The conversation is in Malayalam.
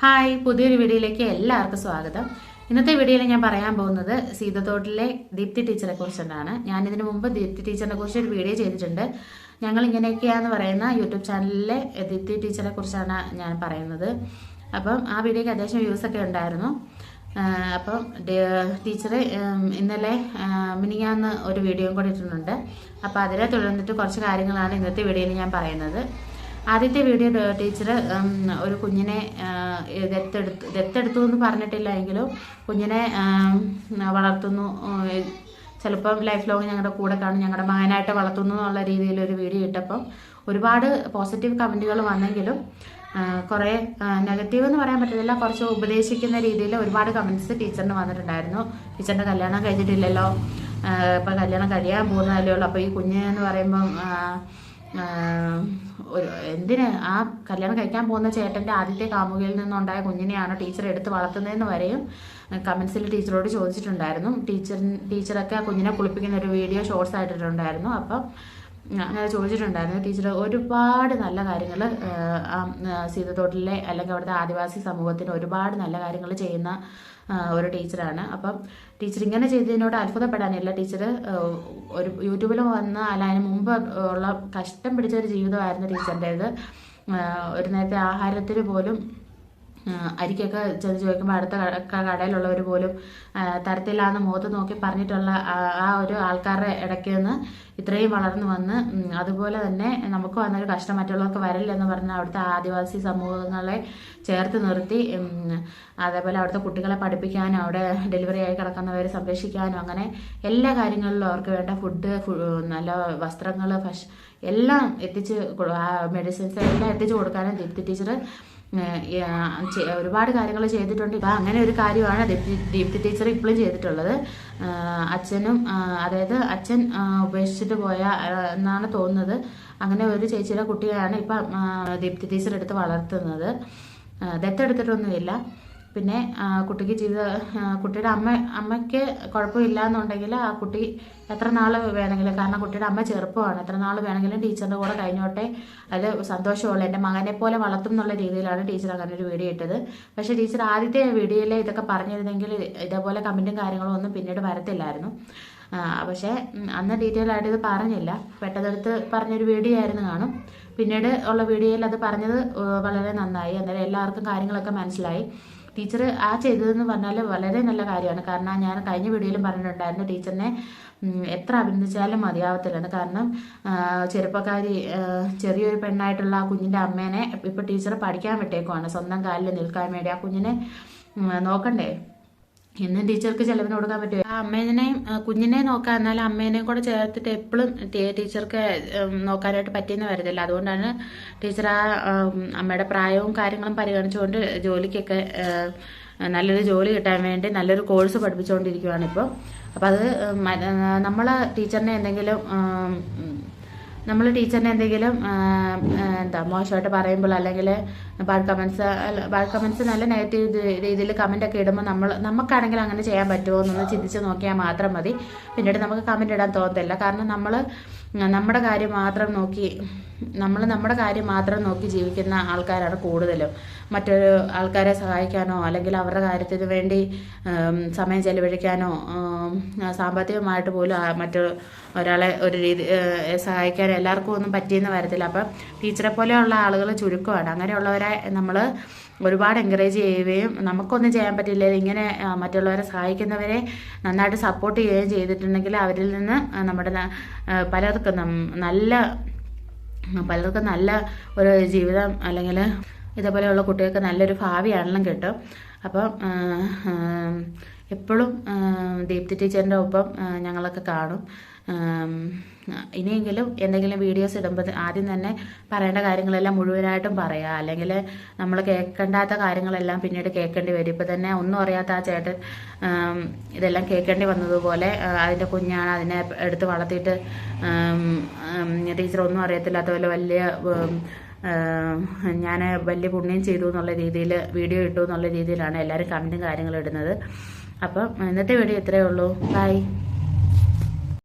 ഹായ് പുതിയൊരു വീഡിയോയിലേക്ക് എല്ലാവർക്കും സ്വാഗതം. ഇന്നത്തെ വീഡിയോയിൽ ഞാൻ പറയാൻ പോകുന്നത് സീതത്തോട്ടിലെ ദീപ്തി ടീച്ചറെ കുറിച്ചിട്ടാണ് ഞാൻ ഇതിനു മുമ്പ് ദീപ്തി ടീച്ചറിനെ കുറിച്ച് ഒരു വീഡിയോ ചെയ്തിട്ടുണ്ട്. ഞങ്ങൾ ഇങ്ങനെയൊക്കെയാന്ന് പറയുന്ന യൂട്യൂബ് ചാനലിലെ ദീപ്തി ടീച്ചറെ കുറിച്ചാണ് ഞാൻ പറയുന്നത്. അപ്പം ആ വീഡിയോയ്ക്ക് അത്യാവശ്യം വ്യൂസ് ഒക്കെ ഉണ്ടായിരുന്നു. അപ്പം ടീച്ചർ ഇന്നലെ മിനിങ്ങാന്ന് ഒരു വീഡിയോയും കൂടി ഇട്ടിട്ടുണ്ട്. അപ്പം അതിനെ തുടർന്നിട്ട് കുറച്ച് കാര്യങ്ങളാണ് ഇന്നത്തെ വീഡിയോയിൽ ഞാൻ പറയുന്നത്. ആദ്യത്തെ വീഡിയോ ടീച്ചർ ഒരു കുഞ്ഞിനെ ദത്തെടുത്ത് ദത്തെടുത്തു എന്ന് പറഞ്ഞിട്ടില്ല എങ്കിലും കുഞ്ഞിനെ വളർത്തുന്നു. ചിലപ്പം ലൈഫ് ലോങ് ഞങ്ങളുടെ കൂടെ കാണും. ഞങ്ങളുടെ മകനായിട്ട് വളർത്തുന്നു എന്നുള്ള രീതിയിൽ ഒരു വീഡിയോ ഇട്ടപ്പം ഒരുപാട് പോസിറ്റീവ് കമന്റുകൾ വന്നെങ്കിലും കുറേ നെഗറ്റീവ് എന്ന് പറയാൻ പറ്റത്തില്ല. കുറച്ച് ഉപദേശിക്കുന്ന രീതിയിൽ ഒരുപാട് കമന്റ്സ് ടീച്ചറിന് വന്നിട്ടുണ്ടായിരുന്നു. ടീച്ചറിന്റെ കല്യാണം കഴിഞ്ഞിട്ടില്ലല്ലോ. ഇപ്പം കല്യാണം കഴിയാൻ പോകുന്നതല്ലേ ഉള്ളൂ. അപ്പോൾ ഈ കുഞ്ഞ് എന്ന് പറയുമ്പം ഒരു എന്തിന്? ആ കല്യാണം കഴിക്കാൻ പോകുന്ന ചേട്ടന്റെ ആദ്യത്തെ കാമുകയിൽ നിന്നുണ്ടായ കുഞ്ഞിനെയാണ് ടീച്ചർ എടുത്ത് വളർത്തുന്നതെന്ന് വരെയും കമൻസിൽ ടീച്ചറോട് ചോദിച്ചിട്ടുണ്ടായിരുന്നു. ടീച്ചർ ടീച്ചറൊക്കെ ആ കുഞ്ഞിനെ കുളിപ്പിക്കുന്ന ഒരു വീഡിയോ ഷോർട്സ് ആയിട്ടിട്ടുണ്ടായിരുന്നു. അപ്പം അങ്ങനെ ചോദിച്ചിട്ടുണ്ടായിരുന്നു. ടീച്ചർ ഒരുപാട് നല്ല കാര്യങ്ങൾ സീതത്തോട്ടിലെ അല്ലെങ്കിൽ അവിടുത്തെ ആദിവാസി സമൂഹത്തിന് ഒരുപാട് നല്ല കാര്യങ്ങൾ ചെയ്യുന്ന ഒരു ടീച്ചറാണ്. അപ്പം ടീച്ചർ ഇങ്ങനെ ചെയ്തതിനോട് അത്ഭുതപ്പെടാനില്ല. ടീച്ചർ ഒരു യൂട്യൂബിൽ വന്ന അല്ല അതിന് മുമ്പ് ഉള്ള കഷ്ടം പിടിച്ച ഒരു ജീവിതമായിരുന്നു ടീച്ചറിന്റേത്. ഒരു നേരത്തെ ആഹാരത്തിന് പോലും അരിക്കൊക്കെ ചെന്ന് ചോദിക്കുമ്പോൾ അടുത്ത കടയിലുള്ളവർ പോലും തരത്തില്ല തരത്തില്ലാന്ന് മുഖത്ത് നോക്കി പറഞ്ഞിട്ടുള്ള ആ- ഒരു ആൾക്കാരുടെ ഇടയ്ക്ക് നിന്ന് ഇത്രയും വളർന്നു വന്ന് അതുപോലെ തന്നെ നമുക്ക് വന്നൊരു കഷ്ടം മറ്റുള്ളവർക്ക് വരില്ലെന്ന് പറഞ്ഞ അവിടുത്തെ ആദിവാസി സമൂഹങ്ങളെ ചേർത്ത് നിർത്തി അതേപോലെ അവിടുത്തെ കുട്ടികളെ പഠിപ്പിക്കാനും അവിടെ ഡെലിവറി ആയി കിടക്കുന്നവരെ സംരക്ഷിക്കാനും അങ്ങനെ എല്ലാ കാര്യങ്ങളിലും അവർക്ക് വേണ്ട ഫുഡ് നല്ല വസ്ത്രങ്ങൾ എല്ലാം എത്തിച്ച് മെഡിസിൻസ് എല്ലാം എത്തിച്ചു കൊടുക്കാനും ദീപ്തി ടീച്ചർ ഒരുപാട് കാര്യങ്ങൾ ചെയ്തിട്ടുണ്ട്. ഇപ്പം അങ്ങനെ ഒരു കാര്യമാണ് ദീപ്തി ദീപ്തി ടീച്ചർ ഇപ്പോഴും ചെയ്തിട്ടുള്ളത്. അച്ഛനും അതായത് അച്ഛൻ ഉപേക്ഷിച്ചിട്ട് പോയ എന്നാണ് തോന്നുന്നത്. അങ്ങനെ ഒരു ചേച്ചിയുടെ കുട്ടിയാണ് ഇപ്പം ദീപ്തി ടീച്ചർ എടുത്ത് വളർത്തുന്നത് ദത്തെടുത്തിട്ടൊന്നുമില്ല. പിന്നെ കുട്ടിക്ക് ജീവിത കുട്ടിയുടെ അമ്മ അമ്മയ്ക്ക് കുഴപ്പമില്ല എന്നുണ്ടെങ്കിൽ ആ കുട്ടി എത്ര നാൾ വേണമെങ്കിലും കാരണം കുട്ടിയുടെ അമ്മ ചെറുപ്പമാണ് എത്ര നാൾ വേണമെങ്കിലും ടീച്ചറിന്റെ കൂടെ കഴിഞ്ഞോട്ടെ അത് സന്തോഷമുള്ള. എന്റെ മകനെ പോലെ വളർത്തും എന്നുള്ള രീതിയിലാണ് ടീച്ചർ അങ്ങനെ ഒരു വീഡിയോ ഇട്ടത്. പക്ഷേ ടീച്ചർ ആദ്യത്തെ വീഡിയോയിൽ ഇതൊക്കെ പറഞ്ഞിരുന്നെങ്കിൽ ഇതേപോലെ കമന്റും കാര്യങ്ങളും ഒന്നും പിന്നീട് വരത്തില്ലായിരുന്നു. പക്ഷേ അന്ന് ഡീറ്റെയിൽ ആയിട്ട് ഇത് പറഞ്ഞില്ല. പെട്ടതെടുത്ത് പറഞ്ഞൊരു വീഡിയോ ആയിരുന്നു കാണും. പിന്നീട് ഉള്ള വീഡിയോയിൽ അത് പറഞ്ഞത് വളരെ നന്നായി. അന്നേരം എല്ലാവർക്കും കാര്യങ്ങളൊക്കെ മനസ്സിലായി. ടീച്ചർ ആ ചെയ്തതെന്ന് പറഞ്ഞാൽ വളരെ നല്ല കാര്യമാണ്. കാരണം ഞാൻ കഴിഞ്ഞ വീഡിയോയിലും പറഞ്ഞിട്ടുണ്ടായിരുന്നു ടീച്ചറിനെ എത്ര അഭിനന്ദിച്ചാലും മതിയാവത്തില്ലെന്ന്. കാരണം ചെറുപ്പക്കാരി ചെറിയൊരു പെണ്ണായിട്ടുള്ള ആ കുഞ്ഞിന്റെ അമ്മേനെ ഇപ്പോൾ ടീച്ചർ പഠിക്കാൻ വിട്ടേക്കുവാണ്. സ്വന്തം കാലിൽ നിൽക്കാൻ വേണ്ടി ആ കുഞ്ഞിനെ നോക്കണ്ടേ? ഇന്നും ടീച്ചർക്ക് ചെലവിന് കൊടുക്കാൻ പറ്റുമോ ആ അമ്മേനെയും കുഞ്ഞിനെയും കുഞ്ഞിനെ നോക്കാൻ എന്നാൽ അമ്മേനെയും കൂടെ ചേർത്തിട്ട് എപ്പോഴും ടീച്ചർക്ക് നോക്കാനായിട്ട് പറ്റിയെന്ന് വരത്തില്ല. അതുകൊണ്ടാണ് ടീച്ചർ ആ അമ്മയുടെ പ്രായവും കാര്യങ്ങളും പരിഗണിച്ചുകൊണ്ട് ജോലിക്കൊക്കെ നല്ലൊരു ജോലി കിട്ടാൻ വേണ്ടി നല്ലൊരു കോഴ്സ് പഠിപ്പിച്ചുകൊണ്ടിരിക്കുകയാണ് ഇപ്പോൾ അപ്പോൾ അത് നമ്മൾ ടീച്ചറിനെ എന്തെങ്കിലും നമ്മൾ ടീച്ചറിനെ എന്തെങ്കിലും എന്താ മോശമായിട്ട് പറയുമ്പോൾ അല്ലെങ്കിൽ ബാഡ് കമൻസ് ബാഡ് കമൻസ് നല്ല നെഗറ്റീവ് രീതിയിൽ കമന്റ് ഒക്കെ ഇടുമ്പോൾ നമ്മൾ നമുക്കാണെങ്കിൽ അങ്ങനെ ചെയ്യാൻ പറ്റുമോ എന്നൊന്ന് ചിന്തിച്ച് നോക്കിയാൽ മാത്രം മതി. പിന്നീട് നമുക്ക് കമന്റ് ഇടാൻ തോന്നത്തില്ല. കാരണം നമ്മൾ നമ്മുടെ കാര്യം മാത്രം നോക്കി നമ്മൾ നമ്മുടെ കാര്യം മാത്രം നോക്കി ജീവിക്കുന്ന ആൾക്കാരാണ് കൂടുതലും. മറ്റൊരു ആൾക്കാരെ സഹായിക്കാനോ അല്ലെങ്കിൽ അവരുടെ കാര്യത്തിന് വേണ്ടി സമയം ചെലവഴിക്കാനോ സാമ്പത്തികമായിട്ട് പോലും മറ്റു ഒരാളെ ഒരു രീതി സഹായിക്കാൻ എല്ലാവർക്കും ഒന്നും പറ്റിയെന്ന് വരത്തില്ല. അപ്പം ടീച്ചറെ പോലെയുള്ള ആളുകൾ ചുരുക്കമാണ്. അങ്ങനെയുള്ളവരെ നമ്മൾ ഒരുപാട് എൻകറേജ് ചെയ്യുകയും നമുക്കൊന്നും ചെയ്യാൻ പറ്റില്ല ഇങ്ങനെ മറ്റുള്ളവരെ സഹായിക്കുന്നവരെ നന്നായിട്ട് സപ്പോർട്ട് ചെയ്യുകയും ചെയ്തിട്ടുണ്ടെങ്കിൽ അവരിൽ നിന്ന് നമ്മുടെ പലർക്കും നല്ല പലർക്കും നല്ല ഒരു ജീവിതം അല്ലെങ്കിൽ ഇതേപോലെയുള്ള കുട്ടികൾക്ക് നല്ലൊരു ഭാവിയാണെങ്കിലും കിട്ടും. അപ്പം എപ്പോഴും ദീപ്തി ടീച്ചറിന്റെ ഒപ്പം ഞങ്ങളൊക്കെ കാണും. ഇനിയെങ്കിലും എന്തെങ്കിലും വീഡിയോസ് ഇടുമ്പോൾ ആദ്യം തന്നെ പറയേണ്ട കാര്യങ്ങളെല്ലാം മുഴുവനായിട്ടും പറയുക അല്ലെങ്കിൽ നമ്മൾ കേൾക്കേണ്ടാത്ത കാര്യങ്ങളെല്ലാം പിന്നീട് കേൾക്കേണ്ടി വരും. ഇപ്പം തന്നെ ഒന്നും അറിയാത്ത ആ ചേട്ടൻ ഇതെല്ലാം കേൾക്കേണ്ടി വന്നതുപോലെ അതിന്റെ കുഞ്ഞാണ് അതിനെ എടുത്ത് വളർത്തിയിട്ട് ടീച്ചർ ഒന്നും അറിയത്തില്ലാത്ത പോലെ വലിയ ഞാൻ വലിയ പുണ്യം ചെയ്തു എന്നുള്ള രീതിയിൽ വീഡിയോ ഇട്ടു എന്നുള്ള രീതിയിലാണ് എല്ലാവരും കമന്റും കാര്യങ്ങളും ഇടുന്നത്. അപ്പം ഇന്നത്തെ വീഡിയോ ഇത്രയേ ഉള്ളൂ. ബൈ